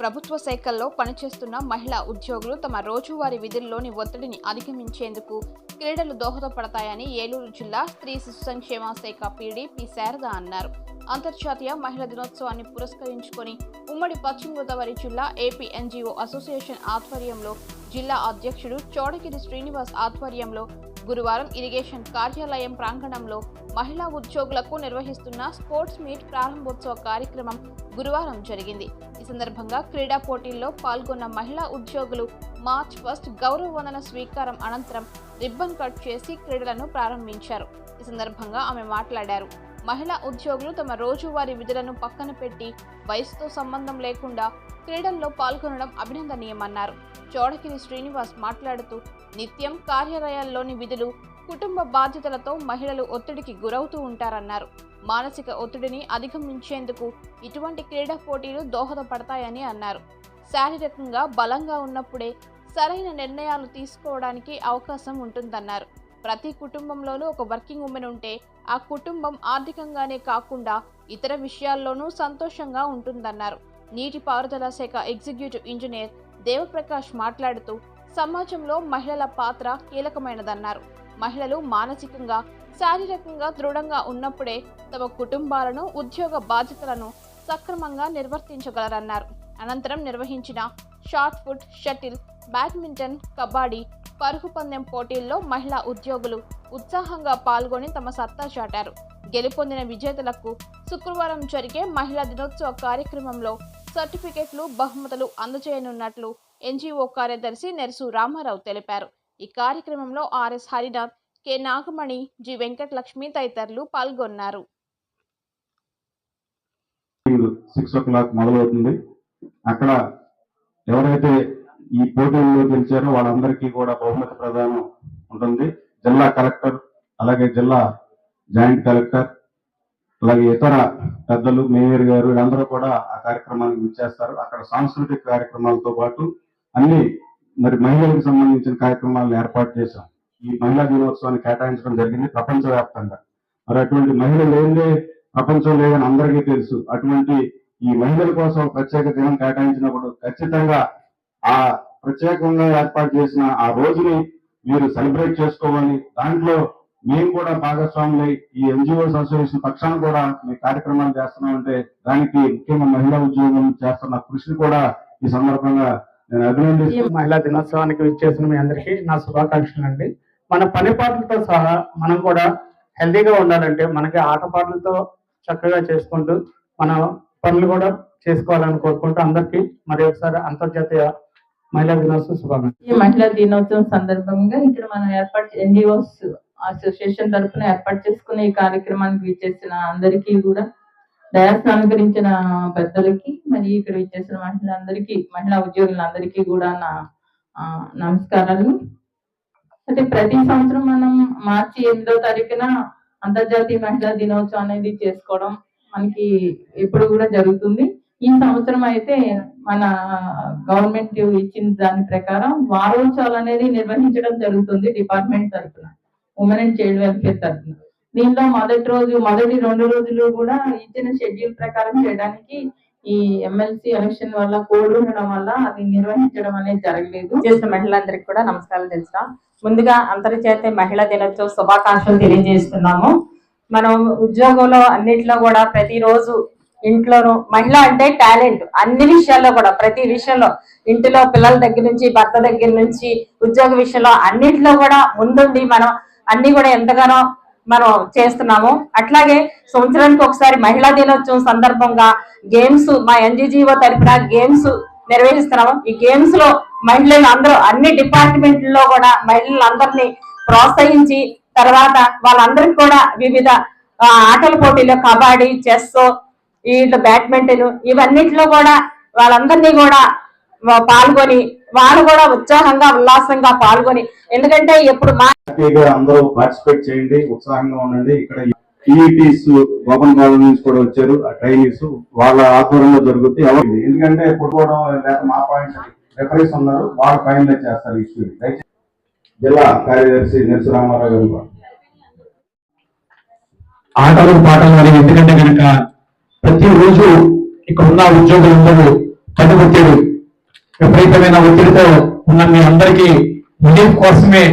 ప్రభుత్వ శాఖల్లో పనిచేస్తున్న మహిళా ఉద్యోగులు తమ రోజువారీ విధుల్లోని ఒత్తిడిని అధిగమించేందుకు క్రీడలు దోహదపడతాయని ఏలూరు జిల్లా స్త్రీ శిశు సంక్షేమ శాఖ పీడీ పి శారద అన్నారు. అంతర్జాతీయ మహిళా దినోత్సవాన్ని పురస్కరించుకొని ఉమ్మడి పశ్చిమ గోదావరి జిల్లా ఏపీ ఎన్జీఓ అసోసియేషన్ ఆధ్వర్యంలో జిల్లా అధ్యక్షుడు చోడగిరి శ్రీనివాస్ ఆధ్వర్యంలో గురువారం ఇరిగేషన్ కార్యాలయం ప్రాంగణంలో మహిళా ఉద్యోగులకు నిర్వహిస్తున్న స్పోర్ట్స్ మీట్ ప్రారంభోత్సవ కార్యక్రమం గురువారం జరిగింది. ఈ సందర్భంగా క్రీడా పోటీల్లో పాల్గొన్న మహిళా ఉద్యోగులు మార్చ్ ఫస్ట్ గౌరవ వందన స్వీకారం అనంతరం రిబ్బన్ కట్ చేసి క్రీడలను ప్రారంభించారు. ఈ సందర్భంగా ఆమె మాట్లాడారు. మహిళా ఉద్యోగులు తమ రోజువారీ విధులను పక్కన పెట్టి వయసుతో సంబంధం లేకుండా క్రీడల్లో పాల్గొనడం అభినందనీయమన్నారు. చోడకిరి శ్రీనివాస్ మాట్లాడుతూ నిత్యం కార్యాలయాల్లోని విధులు కుటుంబ బాధ్యతలతో మహిళలు ఒత్తిడికి గురవుతూ ఉంటారన్నారు. మానసిక ఒత్తిడిని అధిగమించేందుకు ఇటువంటి క్రీడా పోటీలు దోహదపడతాయని అన్నారు. శారీరకంగా బలంగా ఉన్నప్పుడే సరైన నిర్ణయాలు తీసుకోవడానికి అవకాశం ఉంటుందన్నారు. ప్రతి కుటుంబంలోనూ ఒక వర్కింగ్ ఉమెన్ ఉంటే ఆ కుటుంబం ఆర్థికంగానే కాకుండా ఇతర విషయాల్లోనూ సంతోషంగా ఉంటుందన్నారు. నీటిపారుదల శాఖ ఎగ్జిక్యూటివ్ ఇంజనీర్ దేవప్రకాష్ మాట్లాడుతూ సమాజంలో మహిళల పాత్ర కీలకమైనదన్నారు. మహిళలు మానసికంగా శారీరకంగా దృఢంగా ఉన్నప్పుడే తమ కుటుంబాలను ఉద్యోగ బాధ్యతలను సక్రమంగా నిర్వర్తించగలరన్నారు. అనంతరం నిర్వహించిన shot put shuttle badminton kabaddi పరుగు పందెం పోటీల్లో మహిళా ఉద్యోగులు ఉత్సాహంగా పాల్గొని తమ సత్తా చాటారు. గెలుపొందిన విజేతలకు శుక్రవారం జరిగే మహిళా దినోత్సవ కార్యక్రమంలో సర్టిఫికెట్లు బహుమతులు అందజేయనున్నట్లు ఎన్జీఓ కార్యదర్శి నెరసు రామారావు తెలిపారు. ఈ కార్యక్రమంలో R S Harinath K. Nagamani G. Venkatalakshmi తదితరులు పాల్గొన్నారు. సిక్స్ ఓ క్లాక్ మొదలవుతుంది. అక్కడ ఎవరైతే ఈ పోటీల్లో గెలిచారో వాళ్ళందరికీ కూడా బహుమతి ప్రదానం ఉంటుంది. జిల్లా కలెక్టర్ అలాగే జిల్లా జాయింట్ కలెక్టర్ అలాగే ఇతర పెద్దలు మేయర్ గారు వీళ్ళందరూ కూడా ఆ కార్యక్రమానికి విచ్చేస్తారు. అక్కడ సాంస్కృతిక కార్యక్రమాలతో పాటు అన్ని మరి మహిళలకు సంబంధించిన కార్యక్రమాలను ఏర్పాటు చేశాం. ఈ మహిళా దినోత్సవాన్ని కేటాయించడం జరిగింది ప్రపంచవ్యాప్తంగా. మరి అటువంటి మహిళ లేనిదే ప్రపంచం లేదని అందరికీ తెలుసు. అటువంటి ఈ మహిళల కోసం ప్రత్యేక దినం కేటాయించినప్పుడు ఖచ్చితంగా ఆ ప్రత్యేకంగా ఏర్పాటు చేసిన ఆ రోజుని మీరు సెలబ్రేట్ చేసుకోవాలి. దాంట్లో మేము కూడా భాగస్వాములై ఈ ఎన్జిఓస్ అసోసియేషన్ పక్షాన కూడా మీ కార్యక్రమాలు చేస్తున్నామంటే దానికి ముఖ్యంగా మహిళా ఉద్యోగం చేస్తున్న కృషిని కూడా ఈ సందర్భంగా నేను అభినందిస్తూ మహిళా దినోత్సవానికి విచ్చేసిన మీ అందరికీ నా శుభాకాంక్షలు అండి. మన పని పాటలతో సహా మనం కూడా హెల్దీగా ఉండాలంటే మనకి ఆటపాటలతో చక్కగా చేసుకుంటూ మన పనులు కూడా చేసుకోవాలని కోరుకుంటూ అందరికీ మరి ఒకసారి అంతర్జాతీయ మహిళా దినోత్సవం శుభాకాంక్షలు. ఈ మహిళా దినోత్సవం సందర్భంగా ఇక్కడ మనం ఏర్పాటు ఎన్జిఓస్ అసోసియేషన్ తరఫున ఏర్పాటు చేసుకున్న ఈ కార్యక్రమానికి విచ్చేసిన అందరికీ కూడా డయాస్ అలంకరించిన పెద్దలకి మరి ఇక్కడ ఇచ్చేసిన మహిళలందరికీ మహిళా ఉద్యోగులందరికీ కూడా నా నమస్కారాలు. అయితే ప్రతి సంవత్సరం మనం మార్చి ఎనిమిదో తారీఖున అంతర్జాతీయ మహిళా దినోత్సవం అనేది చేసుకోవడం మనకి ఎప్పుడు కూడా జరుగుతుంది. ఈ సంవత్సరం అయితే మన గవర్నమెంట్ ఇచ్చిన దాని ప్రకారం వారోత్సవాలు అనేది నిర్వహించడం జరుగుతుంది డిపార్ట్మెంట్ తరఫున. ఉమెన్ అండ్ చైల్డ్ వెల్ఫేర్ తరఫున. దీనిలో మొదటి రోజు మొదటి రెండు రోజులు కూడా ఇచ్చిన షెడ్యూల్ ప్రకారం చేయడానికి ఈ ఎమ్మెల్సీ ఎలక్షన్ వల్ల కోడ్ ఉండడం వల్ల అది నిర్వహించడం అనేది జరగలేదు. చేసిన మహిళలందరికీ కూడా నమస్కారం తెలుసా ముందుగా అంతర్జాతీయ మహిళా దినోత్సవ శుభాకాంక్షలు తెలియజేస్తున్నాము. మనం ఉద్యోగంలో అన్నిట్లో కూడా ప్రతిరోజు ఇంట్లోనూ మహిళ అంటే టాలెంట్. అన్ని విషయాల్లో కూడా ప్రతి విషయంలో ఇంటిలో పిల్లల దగ్గర నుంచి భర్త దగ్గర నుంచి ఉద్యోగ విషయంలో అన్నిట్లో కూడా ముందుండి మనం అన్ని కూడా ఎంతగానో మనం చేస్తున్నాము. అట్లాగే సంవత్సరానికి ఒకసారి మహిళా దినోత్సవం సందర్భంగా గేమ్స్ మా ఎన్జిజిఓ తరపున గేమ్స్ నిర్వహిస్తున్నాము ఈ గేమ్స్లో మహిళలు అందరూ అన్ని డిపార్ట్మెంట్లలో కూడా మహిళలందరినీ ప్రోత్సహించి తర్వాత వాళ్ళందరికి కూడా వివిధ ఆటల పోటీలు కబడ్డీ చెస్ వీళ్ళు బ్యాడ్మింటన్ ఇవన్నిటిలో కూడా వాళ్ళందరినీ కూడా పాల్గొని వాళ్ళు కూడా ఉత్సాహంగా ఉల్లాసంగా పాల్గొని ఎందుకంటే ఎప్పుడు అందరూ పార్టిసిపేట్ చేయండి ఉత్సాహంగా ఉండండి. ఇక్కడ ఈటీస్ గోపన్ కాలేజ్ నుంచి కూడా వచ్చారు ఆ ట్రైనీస్. వాళ్ళ ఆధ్వర్యంలో జరుగుతుంది ఎవరు ఎందుకంటే పుట్టుకోవడం లేక మా పాయింట్ రెఫరీస్ ఉన్నారు వాళ్ళ ఫైనల్ చేస్తారు ఇష్యూ జిల్లా కార్యదర్శి నరసు రామారావు గారు కూడా. ఆటలు పాటలు అనేవి ఎందుకంటే కనుక ప్రతిరోజు ఇక్కడ ఉన్న ఉద్యోగులందరూ ఒత్తిడి విపరీతమైన ఒత్తిడితో ఉన్న మీ అందరికీ రిలీఫ్ కోసమే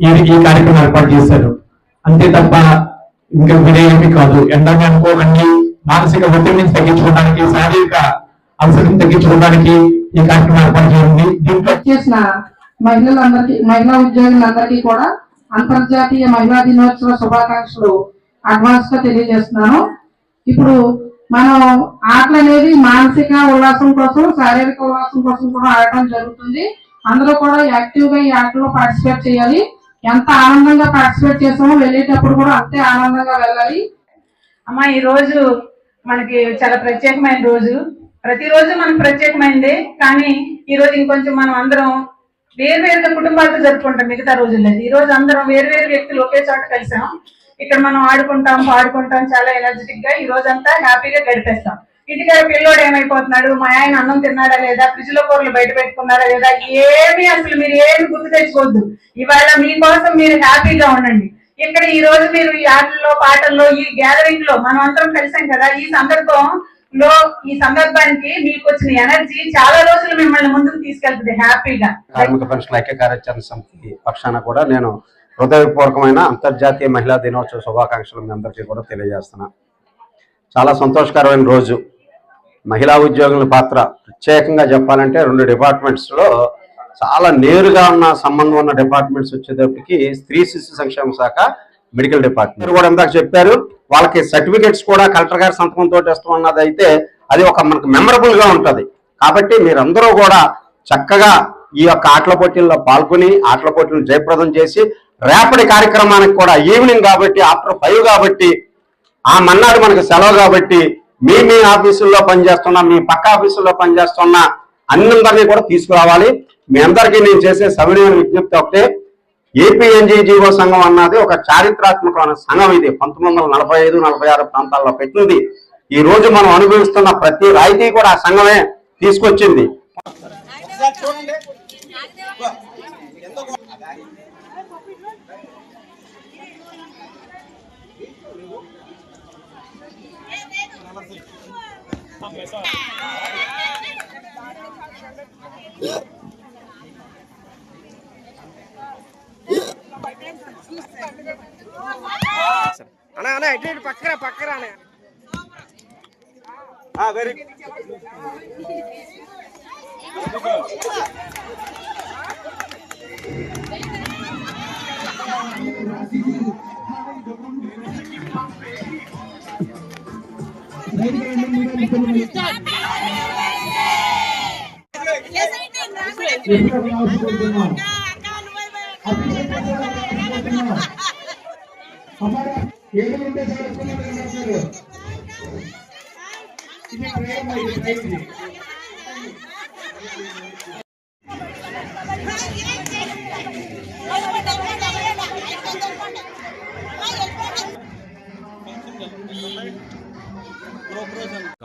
ఈ ఈ కార్యక్రమం ఏర్పాటు చేశారు. అంతే తప్ప ఇంకా వినేమి కాదు. ఎండని అనుకోకండి. మానసిక ఒత్తిడి నుంచి తగ్గించుకోవడానికి శారీరక అవసరం తగ్గించుకోవడానికి ఈ కార్యక్రమం ఏర్పాటు చేయండి. దీంట్లో చేసిన మహిళలందరికీ మహిళా ఉద్యోగులందరికీ కూడా అంతర్జాతీయ మహిళా దినోత్సవ శుభాకాంక్షలు అడ్వాన్స్గా తెలియజేస్తున్నాను. ఇప్పుడు మనం ఆటలు అనేది మానసిక ఉల్లాసం కోసం శారీరక ఉల్లాసం కోసం కూడా ఆడటం జరుగుతుంది. అందరూ కూడా యాక్టివ్గా ఈ ఆటలో పార్టిసిపేట్ చేయాలి. ఎంత ఆనందంగా పార్టిసిపేట్ చేసామో వెళ్ళేటప్పుడు కూడా అంతే ఆనందంగా వెళ్ళాలి. అమ్మ ఈ రోజు మనకి చాలా ప్రత్యేకమైన రోజు. ప్రతిరోజు మనకు ప్రత్యేకమైందే కానీ ఈ రోజు ఇంకొంచెం మనం అందరం వేరువేరుగా కుటుంబాలతో జరుపుకుంటాం మిగతా రోజుల్లో. ఈ రోజు అందరం వేరువేరు వ్యక్తులు ఒకే చోట కలిసాం. ఇక్కడ మనం ఆడుకుంటాం పాడుకుంటాం చాలా ఎనర్జెటిక్గా ఈ రోజంతా హ్యాపీగా గడిపేస్తాం. ఇంటికాడ పిల్లోడు ఏమైపోతున్నాడు? మా ఆయన అన్నం తిన్నాడా లేదా? ఫ్రిడ్జ్లో కూరలు బయట పెట్టుకున్నాడా లేదా? ఏమి అసలు మీరు ఏమి గుర్తు తెచ్చుకోవద్దు. ఇవాళ మీకోసం మీరు హ్యాపీగా ఉండండి. ఇక్కడ ఈ రోజు మీరు ఈ ఆటల్లో పాటల్లో ఈ గ్యాదరింగ్లో మనం అందరం కలిసాం కదా? ఈ సందర్భం లో ఈ సందర్భానికి మీకు వచ్చిన ఎనర్జీ చాలా రోజులు మిమ్మల్ని ముందుకు తీసుకెళ్తుంది హ్యాపీగా కార్మిక పెన్షన్ ఐక్య కార్యాచరణ సమితి పక్షాన కూడా నేను హృదయపూర్వకమైన అంతర్జాతీయ మహిళా దినోత్సవ శుభాకాంక్షలు మీ అందరికీ కూడా తెలియజేస్తున్నా. చాలా సంతోషకరమైన రోజు. మహిళా ఉద్యోగుల పాత్ర ప్రత్యేకంగా చెప్పాలంటే రెండు డిపార్ట్మెంట్స్లో చాలా నేరుగా ఉన్న సంబంధం ఉన్న డిపార్ట్మెంట్స్ వచ్చేటప్పటికి స్త్రీ శిశు సంక్షేమ శాఖ మెడికల్ డిపార్ట్మెంట్ కూడా ఇందాక చెప్పారు వాళ్ళకి సర్టిఫికెట్స్ కూడా కలెక్టర్ గారి సంతకంతో ఇస్తాం అన్నది అయితే అది ఒక మనకు మెమరబుల్గా ఉంటుంది. కాబట్టి మీరందరూ కూడా చక్కగా ఈ యొక్క ఆటల పోటీల్లో పాల్గొని ఆటల పోటీలను జయప్రదం చేసి రేపటి కార్యక్రమానికి కూడా ఈవినింగ్ కాబట్టి ఆఫ్టర్ ఫైవ్ కాబట్టి ఆ మన్నాడు మనకు సెలవు కాబట్టి మీ మీ ఆఫీసుల్లో పనిచేస్తున్న మీ పక్క ఆఫీసుల్లో పనిచేస్తున్న అందరినీ కూడా తీసుకురావాలి. మీ అందరికీ నేను చేసే సవినీయ విజ్ఞప్తి ఒకటే. ఏపీఎన్జీజీఓ సంఘం అన్నది ఒక చారిత్రాత్మకమైన సంఘం ఇది. పంతొమ్మిది వందల నలభై ఐదు నలభై ఆరు ప్రాంతాల్లో పెట్టింది. ఈ రోజు మనం అనుభవిస్తున్న ప్రతి రాయితీ కూడా ఆ సంఘమే తీసుకొచ్చింది. అన్నా అన్నా ఇటు ఇటు పక్కరా పక్కరా అన్న వెరీ